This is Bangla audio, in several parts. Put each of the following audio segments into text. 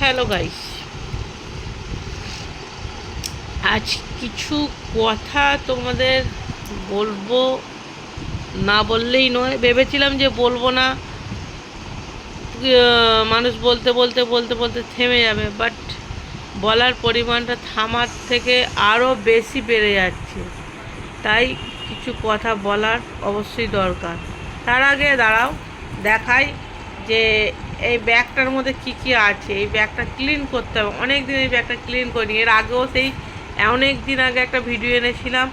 হ্যালো গাইস আজ কিছু কথা তোমাদের বলব না বললেই নয়। ভেবেছিলাম যে বলব না। মানুষ বলতে বলতে বলতে বলতে থেমে যাবে বাট বলার পরিমাণটা থামার থেকে আরও বেশি বেড়ে যাচ্ছে। তাই কিছু কথা বলার অবশ্যই দরকার। তার আগে দাঁড়াও, দেখাই যে এই ব্যাগটার মধ্যে কি কি আছে? এই ব্যাগটা ক্লিন করতে হবে। অনেক দিন এই ব্যাগটা ক্লিন করিনি। এর আগেও সেই, অনেক দিন আগে একটা ভিডিও এনেছিলাম।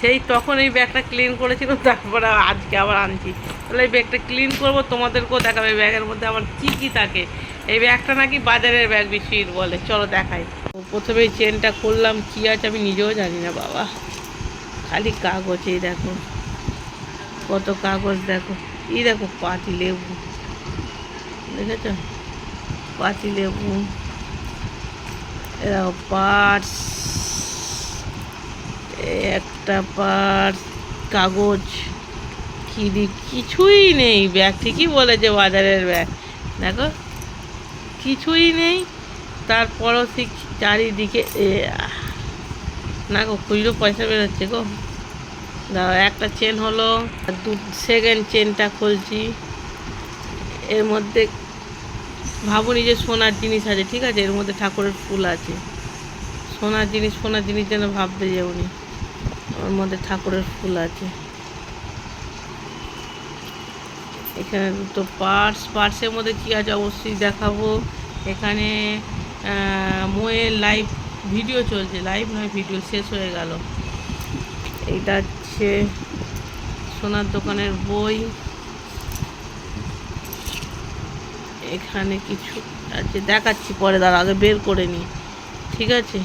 সেই তখন এই ব্যাগটা ক্লিন করেছিলাম তারপরে আজকে আবার আনছি। তাহলে এই ব্যাগটা ক্লিন করব, তোমাদেরকেও দেখাবে এই ব্যাগের মধ্যে আবার কি কি থাকে। এই ব্যাগটা নাকি বাজারের ব্যাগ বেশি বলে। চলো দেখাই। প্রথমে চেনটা খুললাম। কি আছে আমি নিজেও জানি না, বাবা। খালি কাগজ, এই দেখো। কত কাগজ, দেখো। এই দেখো পাতি লেবু। দেখেছ? পাতি লেবু এরা একটা পার্স, কাগজ কি কিছুই নেই, ব্যাগ, ঠিকই বলেছে বাজারের ব্যাগ। দেখো, কিছুই নেই, তারপরও সে চারিদিকে না গো, খুচরো পয়সা বেরোচ্ছে গো। দাও একটা চেন হলো দু সেকেন্ড চেনটা খুলছি। এর মধ্যে ভাবুনি যে সোনার জিনিস আছে, ঠিক আছে? এর মধ্যে ঠাকুরের ফুল আছে। সোনার জিনিস সোনার জিনিস যেন ভাবতে যাবনি ওর মধ্যে ঠাকুরের ফুল আছে। এখানে দুটো পার্স, পার্সের মধ্যে কী আছে অবশ্যই দেখাবো। এখানে মোয়ের লাইভ ভিডিও চলছে। লাইভ নয় ভিডিও শেষ হয়ে গেল। এইটা হচ্ছে সোনার দোকানের বই। এখানে কিছু আছে, দেখাচ্ছি পরে দাঁড়া আগে বের করে নিই। ঠিক আছে?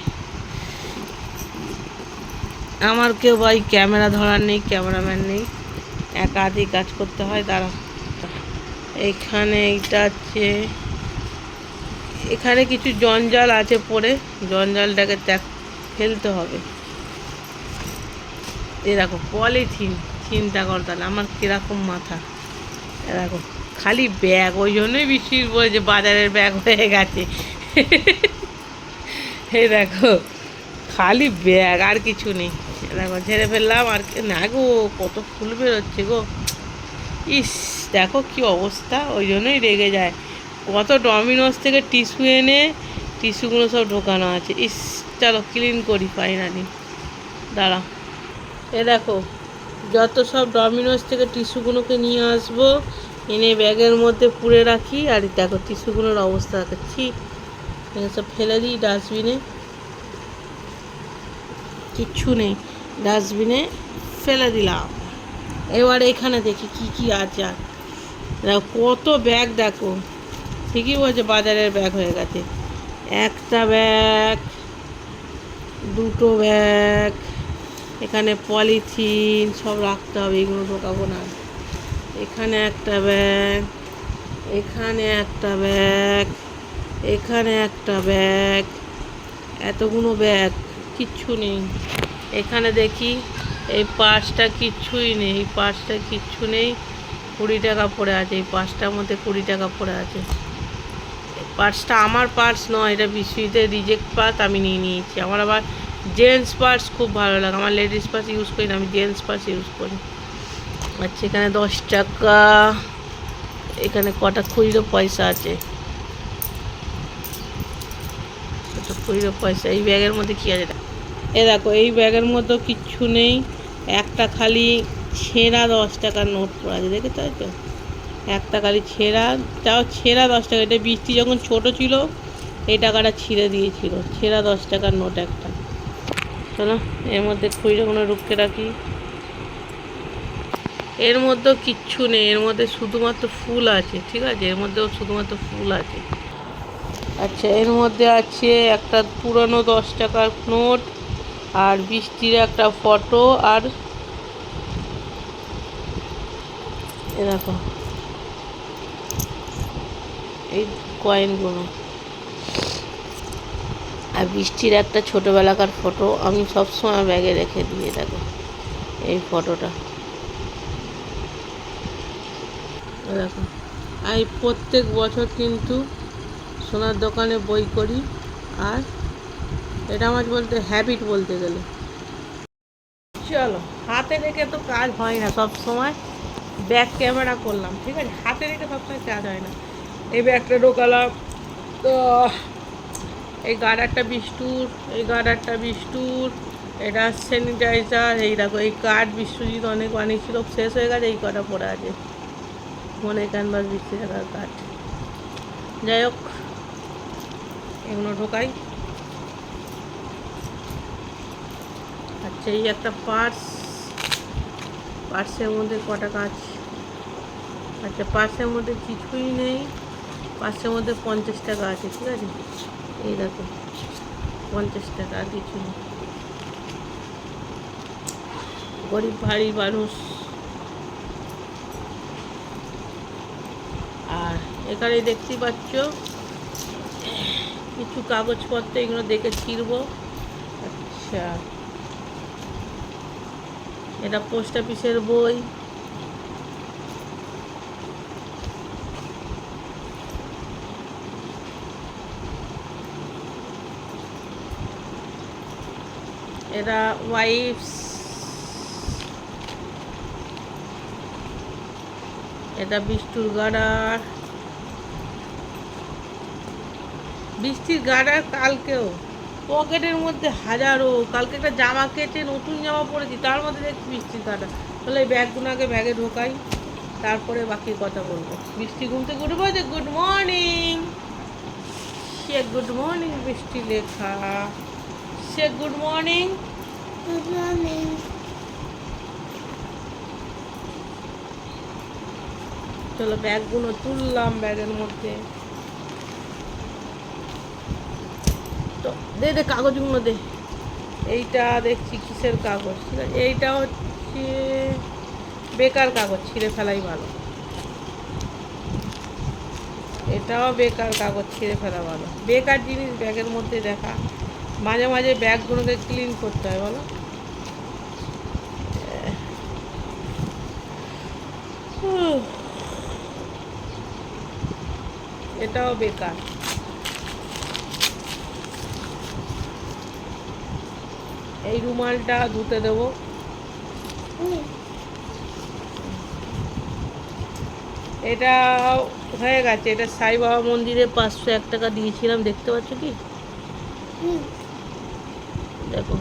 আমার কেউ ভাই ক্যামেরা ধরার নেই, ক্যামেরাম্যান নেই। একা হাতেই কাজ করতে হয় দাঁড়া এখানে এইটা আছে। এখানে কিছু জঞ্জাল আছে পড়ে, জঞ্জালটাকে ত্যাগ, ফেলতে হবে। এরকম পলিথিন, চিন্তা কর তাহলে, আমার কীরকম মাথা। এ দেখো। খালি ব্যাগ, ওই জন্যই বৃষ্টির বলেছে বাজারের ব্যাগ হয়ে গেছে। এই দেখো, খালি ব্যাগ, আর কিছু নেই। দেখো, ঝেড়ে ফেললাম, আর কি- না গো, কত ফুল বেরোচ্ছে গো। ইস, দেখো কি অবস্থা, ওই জন্যই রেগে যায়। কত ডমিনোস থেকে টিস্যু এনে, টিস্যুগুলো সব ঢোকানো আছে। ইস, চলো ক্লিন করি ফাইনালি দাঁড়া। এ দেখো, যত সব ডমিনোস থেকে টিস্যুগুলোকে নিয়ে আসব এনে ব্যাগের মধ্যে পুড়ে রাখি আর দেখো টিস্যুগুলোর অবস্থা দেখাচ্ছি। সব ফেলে দিই ডাস্টবিনে। কিচ্ছু নেই, ডাস্টবিনে ফেলে দিলাম। এবার এখানে দেখি কি কি আছে। আর দেখো কত ব্যাগ দেখো। ঠিকই বলছে বাজারের ব্যাগ হয়ে গেছে। একটা ব্যাগ, দুটো ব্যাগ, এখানে পলিথিন সব রাখতে হবে, এগুলো ঢোকাবো না। এখানে একটা ব্যাগ, এখানে একটা ব্যাগ, এখানে একটা ব্যাগ, এতগুলো ব্যাগ, কিচ্ছু নেই। এখানে দেখি এই পার্সটা কিচ্ছুই নেই, এই পার্সটা কিচ্ছু নেই, কুড়ি টাকা পড়ে আছে, এই পার্সটার মধ্যে কুড়ি টাকা পড়ে আছে। পার্সটা আমার পার্স নয়, এটা বিশ্বজিতের রিজেক্ট পার্স আমি নিয়ে নিয়েছি। আমার আবার জেন্টস পার্স খুব ভালো লাগে, আমার লেডিস পার্স ইউজ করি না, আমি জেন্টস পার্স ইউজ করি। আচ্ছা এখানে দশ টাকা। এখানে কটা খুচরো পয়সা আছে? খুচরো পয়সা? এই ব্যাগের মধ্যে কী আছে? এ দেখো, এই ব্যাগের মধ্যে কিচ্ছু নেই। একটা খালি ছেঁড়া দশ টাকার নোট পড়ে আছে দেখে তাই তো। একটা খালি ছেঁড়া, তাও ছেঁড়া দশ টাকা। এটা বৃষ্টি যখন ছোট ছিল, এই টাকাটা ছিঁড়ে দিয়েছিল। ছেঁড়া দশ টাকার নোট একটা। চলো, এর মধ্যে খুচরোগুলো রুখে রাখি। এর মধ্যেও কিচ্ছু নেই, এর মধ্যে শুধুমাত্র ফুল আছে, ঠিক আছে? এর মধ্যেও শুধুমাত্র ফুল আছে। আচ্ছা এর মধ্যে আছে একটা পুরনো দশ টাকার নোট, আর বৃষ্টির একটা ফটো, আর এ দেখো। এই কয়েনগুলো। আর বৃষ্টির একটা ছোটোবেলাকার ফটো আমি সবসময় ব্যাগে রেখে দিয়ে দেখো। এই ফটোটা। এ দেখো। আর প্রত্যেক বছর কিন্তু সোনার দোকানে বই করি আর এটা আমার বলতে হ্যাবিট বলতে গেলে। চলো, হাতে রেখে তো কাজ হয় না, সব সময় ব্যাক ক্যামেরা করলাম, ঠিক আছে? হাতে রেখে সবসময় কাজ হয় না। এই ব্যাগটা ঢোকালাম, তো এই গার্ডারটা বিষ্টুর এই গার্ডারটা বিষ্টুর এটা স্যানিটাইজার এই দেখো, এই কার্ড বিশ্বজিৎ অনেক বানিয়েছিল শেষ হয়ে গেছে, এই কটা পড়ে আছে। মনে ক্যানভাস বিশ টাকার কার্ড যাই হোক, এগুলো ঢোকাই। আচ্ছা এই একটা পার্স। পার্সের মধ্যে কটা কাজ? আচ্ছা পার্সের মধ্যে কিছুই নেই। পার্সের মধ্যে পঞ্চাশ টাকা আছে, ঠিক আছে? এই দেখো, পঞ্চাশ টাকা আর কিছু নেই। গরিব ভারী মানুষ আর এখানে দেখতেই পাচ্ছ। কিছু কাগজপত্র এগুলো দেখে ছিড়বো। আচ্ছা। এটা পোস্ট অফিসের বই। এরা ওয়াইফস। এটা বিষ্টুর গাড়ার। বৃষ্টির গাড়ার কালকেও। পকেটের মধ্যে হাজারো। কালকে একটা জামা কেটে নতুন জামা পরেছি তার মধ্যে দেখছি বৃষ্টির গাড়া তাহলে এই ব্যাগগুলো আগে ব্যাগে ঢোকাই তারপরে বাকি কথা বলব। বৃষ্টি ঘুমতে গুড বলছে গুড মর্নিং সে গুড মর্নিং বৃষ্টি লেখা। সে গুড মর্নিং Good morning. চলো ব্যাগগুলো তুললাম ব্যাগের মধ্যে। তো। দে দে কাগজগুলো দে। এইটা দেখছি কিসের কাগজ? ঠিক আছে, এইটা হচ্ছে বেকার কাগজ, ছিঁড়ে ফেলাই ভালো। এটাও বেকার কাগজ, ছিঁড়ে ফেলা ভালো। বেকার জিনিস ব্যাগের মধ্যে দেখা। মাঝে মাঝে ব্যাগগুলোকে ক্লিন করতে হয়, বলো। এটাও বেকার। এই রুমালটা ধুতে দেবো. এটা হয়ে গেছে এটা সাই বাবা মন্দিরে পাঁচশো এক টাকা দিয়েছিলাম, দেখতে পাচ্ছ কি. দেখো.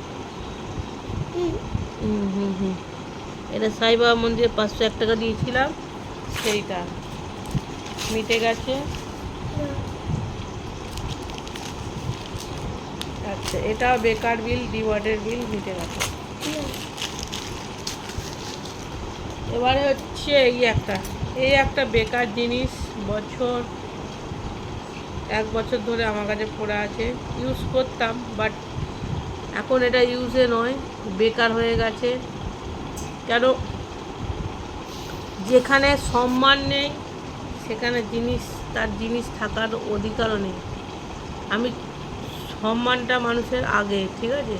হুম হুম হুম এটা সাই বাবা মন্দিরে পাঁচশো এক টাকা দিয়েছিলাম, সেইটা মিটে গেছে আচ্ছা এটাও বেকার বিল ডিওয়ার্ডের বিল মিটে গেছে. এবারে হচ্ছে এই একটা। এই একটা বেকার জিনিস, বছর, এক বছর ধরে আমার কাছে পড়ে আছে। ইউজ করতাম বাট এখন এটা ইউজে নয়, বেকার হয়ে গেছে। কেন? যেখানে সম্মান নেই, সেখানে জিনিস, তার জিনিস থাকার অধিকারও নেই। আমি সম্মানটা মানুষের আগে ঠিক আছে?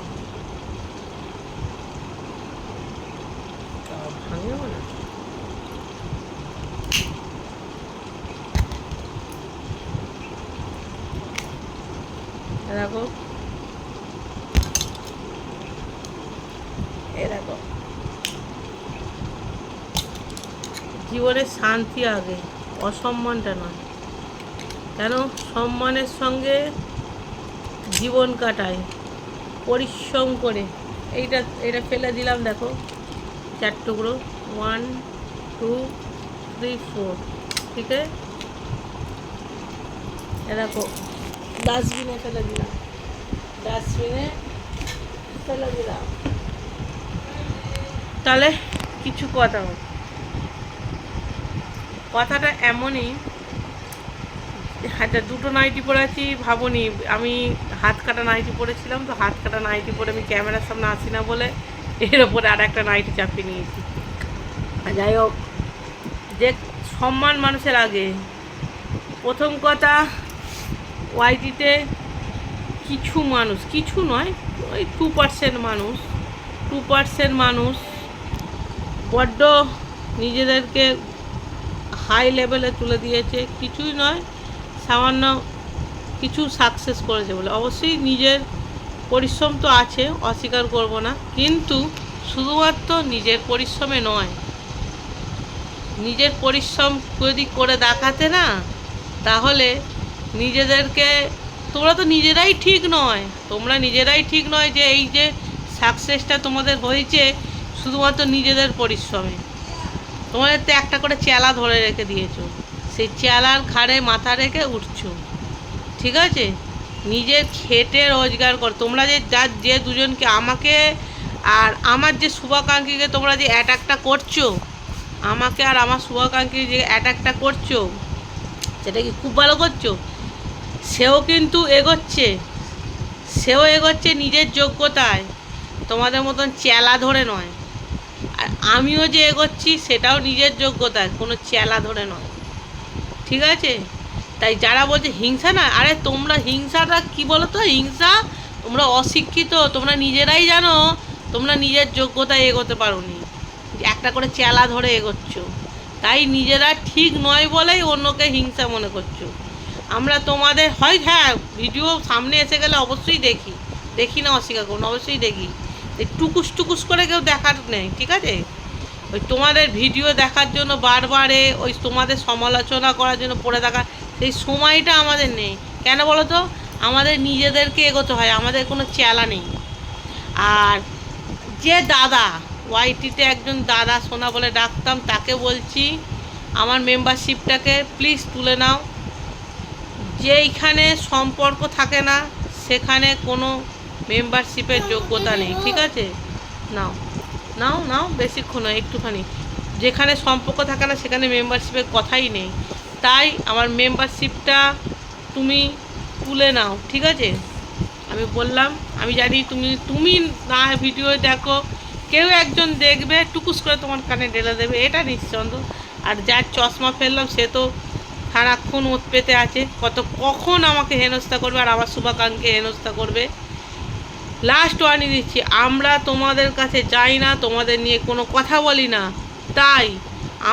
জীবনে শান্তি আগে অসম্মানটা নয়। কেন? সম্মানের সঙ্গে জীবন কাটায়, পরিশ্রম করে। এইটা এটা ফেলে দিলাম, দেখো। চার টুকরো। ওয়ান টু থ্রি ফোর ঠিক আছে? দেখো ডাস্টবিনে ফেলে দিলাম। ডাস্টবিনে ফেলে দিলাম। তাহলে কিছু কথা হোক। কথাটা এমনই আচ্ছা দুটো নাইটি পরেছি ভাবনি আমি হাত কাটা নাইটি পরেছিলাম, তো হাত কাটা নাইটি পরে আমি ক্যামেরার সামনে আসি না বলে এর ওপরে আর একটা নাইটি চাপিয়ে নিয়েছি। যাই হোক, যে সম্মান মানুষের আগে। প্রথম কথা, ওয়াইটিতে কিছু মানুষ, কিছু নয়, ওই টু পার্সেন্ট মানুষ টু পার্সেন্ট মানুষ বড্ড নিজেদেরকে হাই লেভেলে তুলে দিয়েছে, কিছুই নয়, সামান্য কিছু সাকসেস করেছে বলে। অবশ্যই নিজের পরিশ্রম তো আছে, অস্বীকার করব না। কিন্তু শুধুমাত্র নিজের পরিশ্রমে নয়, নিজের পরিশ্রম যদি করে দেখাতে না, তাহলে নিজেদেরকে, তোমরা তো নিজেরাই ঠিক নয়। তোমরা নিজেরাই ঠিক নয় যে এই যে সাকসেসটা তোমাদের হয়েছে, শুধুমাত্র নিজেদের পরিশ্রমে। তোমাদের তো একটা করে চেলা ধরে রেখে দিয়েছ। সেই চেলার ঘাড়ে মাথা রেখে উঠছো। ঠিক আছে? নিজের খেটে রোজগার কর। তোমরা যে যার যে দুজনকে আমাকে আর আমার যে শুভাকাঙ্ক্ষীকে তোমরা যে অ্যাটাকটা করছ, আমাকে আর আমার শুভাকাঙ্ক্ষী যে অ্যাটাকটা করছ, সেটা কি খুব ভালো করছ? সেও কিন্তু এগোচ্ছে। সেও এগোচ্ছে নিজের যোগ্যতায়। তোমাদের মতন চেলা ধরে নয়। আর আমিও যে এগোচ্ছি, সেটাও নিজের যোগ্যতায়। কোনো চেলা ধরে নয়। ঠিক আছে? তাই যারা বলছে হিংসা না, আরে তোমরা হিংসাটা কি বলো তো হিংসা, তোমরা অশিক্ষিত, তোমরা নিজেরাই জানো, তোমরা নিজের যোগ্যতায় এগোতে পারোনি। একটা করে চেলা ধরে এগোচ্ছ। তাই নিজেরা ঠিক নয় বলেই অন্যকে হিংসা মনে করছ। আমরা তোমাদের, হয় হ্যাঁ ভিডিও সামনে এসে গেলে অবশ্যই দেখি। দেখি না, অস্বীকার করুন অবশ্যই দেখি। টুকুস টুকুস করে কেউ দেখার নেই, ঠিক আছে? ওই তোমাদের ভিডিও দেখার জন্য বারবারে, ওই তোমাদের সমালোচনা করার জন্য পড়ে থাকা সেই সময়টা আমাদের নেই। কেন বলো তো আমাদের নিজেদেরকে এগোতে হয়, আমাদের কোনো চেলা নেই। আর যে দাদা, ওয়াইটিতে একজন দাদা সোনা বলে ডাকতাম, তাকে বলছি, আমার মেম্বারশিপটাকে প্লিজ তুলে নাও। যেইখানে সম্পর্ক থাকে না, সেখানে কোনো মেম্বারশিপের যোগ্যতা নেই। ঠিক আছে? নাও নাও নাও, বেশিক্ষণ একটুখানি। যেখানে সম্পর্ক থাকে না, সেখানে মেম্বারশিপের কথাই নেই। তাই আমার মেম্বারশিপটা তুমি তুলে নাও, ঠিক আছে? আমি বললাম, আমি জানি তুমি তুমি না ভিডিও দেখো, কেউ একজন দেখবে, টুকুস করে তোমার কানে ঢেলে দেবে, এটা নিশ্চন্দ আর যার চশমা ফেললাম, সে তো সারাক্ষণ ওত পেতে আছে। কত, কখন আমাকে হেনস্থা করবে আর আমার শুভাকাঙ্ক্ষী হেনস্থা করবে? লাস্ট ওয়ার্নিং দিচ্ছি, আমরা তোমাদের কাছে যাই না, তোমাদের নিয়ে কোনো কথা বলি না। তাই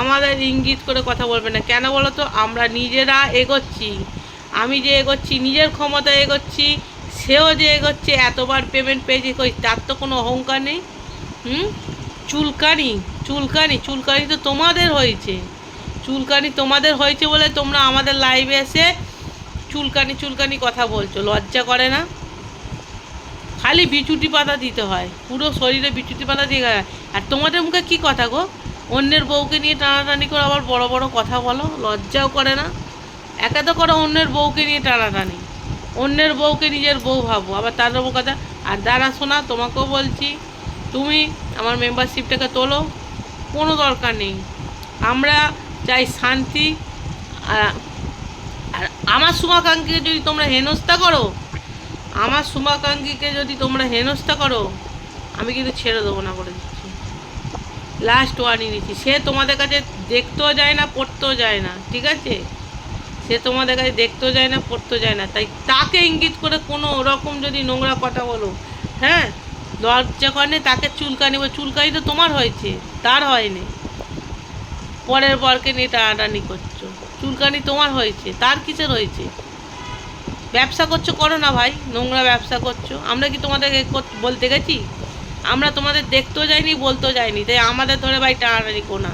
আমাদের ইঙ্গিত করে কথা বলবে না। কেন বলো তো? আমরা নিজেরা এগোচ্ছি। আমি যে এগোচ্ছি, নিজের ক্ষমতায় এগোচ্ছি, সেও যে এগোচ্ছে, এতবার পেমেন্ট পেয়েছে কই? তার তো কোনো অহংকার নেই। হুম? চুলকানি চুলকানি চুলকানি তো তোমাদের হয়েছে। চুলকানি তোমাদের হয়েছে বলে তোমরা আমাদের লাইভে এসে চুলকানি চুলকানি কথা বলছো। লজ্জা করে না? খালি বিচুটি পাতা দিতে হয়। পুরো শরীরে বিচুটি পাতা দিয়ে। আর তোমাদের মুখে কি কথা গো? অন্যের বউকে নিয়ে টানাটানি করে আবার বড় বড় কথা বলো, লজ্জাও করে না। একা তো করো অন্যের বউকে নিয়ে টানাটানি। অন্যের বউকে নিজের বউ ভাবো। আবার তার উপর কথা, আর দাঁড়া শোনা তোমাকেও বলছি, তুমি আমার মেম্বারশিপটাকে তোলো, কোনো দরকার নেই। আমরা চাই শান্তি, আর আমার শুভাকাঙ্ক্ষীকে যদি তোমরা হেনস্থা করো, আমার শুভাকাঙ্ক্ষীকে যদি তোমরা হেনস্থা করো, আমি কিন্তু ছেড়ে দেবো না করে লাস্ট ওয়ার্নিং নিচ্ছি সে তোমাদের কাছে দেখতেও যায় না, পড়তেও যায় না, ঠিক আছে? সে তোমাদের কাছে দেখতেও যায় না, পড়তেও যায় না। তাই তাকে ইঙ্গিত করে কোনো রকম যদি নোংরা কথা বলো হ্যাঁ? লজ্জা করে তাকে চুলকানি বা চুলকানি তো তোমার হয়েছে, তার হয়নি। পরের বরকে নিয়ে টানাটানি করছ। চুলকানি তোমার হয়েছে, তার কিসের হয়েছে? ব্যবসা করছ, করো না ভাই, নোংরা ব্যবসা করছ। আমরা কি তোমাদেরকে বলতে গেছি? আমরা তোমাদের দেখতেও যাইনি, বলতেও যাইনি। তাই আমাদের ধরে ভাই টানাটানি কোনা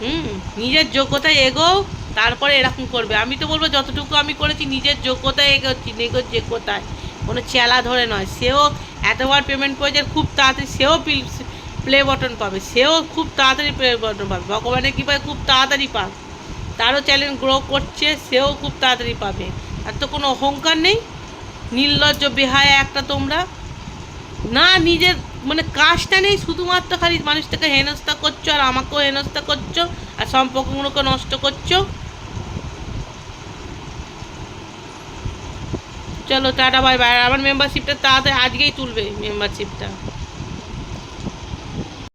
হুম? নিজের যোগ্যতায় এগোও তারপরে এরকম করবে। আমি তো বলব যতটুকু আমি করেছি, নিজের যোগ্যতায় এগোচ্ছি নিজের যোগ্যতায় কোনো চেলা ধরে নয়। সেও এতবার পেমেন্ট করেছে, খুব তাড়াতাড়ি সেও প্লে বটন পাবে। সেও খুব তাড়াতাড়ি প্লে বটন পাবে। ভগবানের কৃপায় খুব তাড়াতাড়ি পাক। তারও চ্যালেঞ্জ গ্রো করছে, সেও খুব তাড়াতাড়ি পাবে। আর তো কোনো অহংকার নেই। নির্লজ্জ বেহায়া একটা তোমরা। না, নিজের মানে কাজটা নেই, শুধুমাত্র খালি মানুষটাকে হেনস্থা করছ আর আমাকেও হেনস্থা করছ আর সম্পর্কগুলোকে নষ্ট করছ। চলো, টাটা বাই বাই আমার মেম্বারশিপটা তাড়াতাড়ি আজকেই তুলবে মেম্বারশিপটা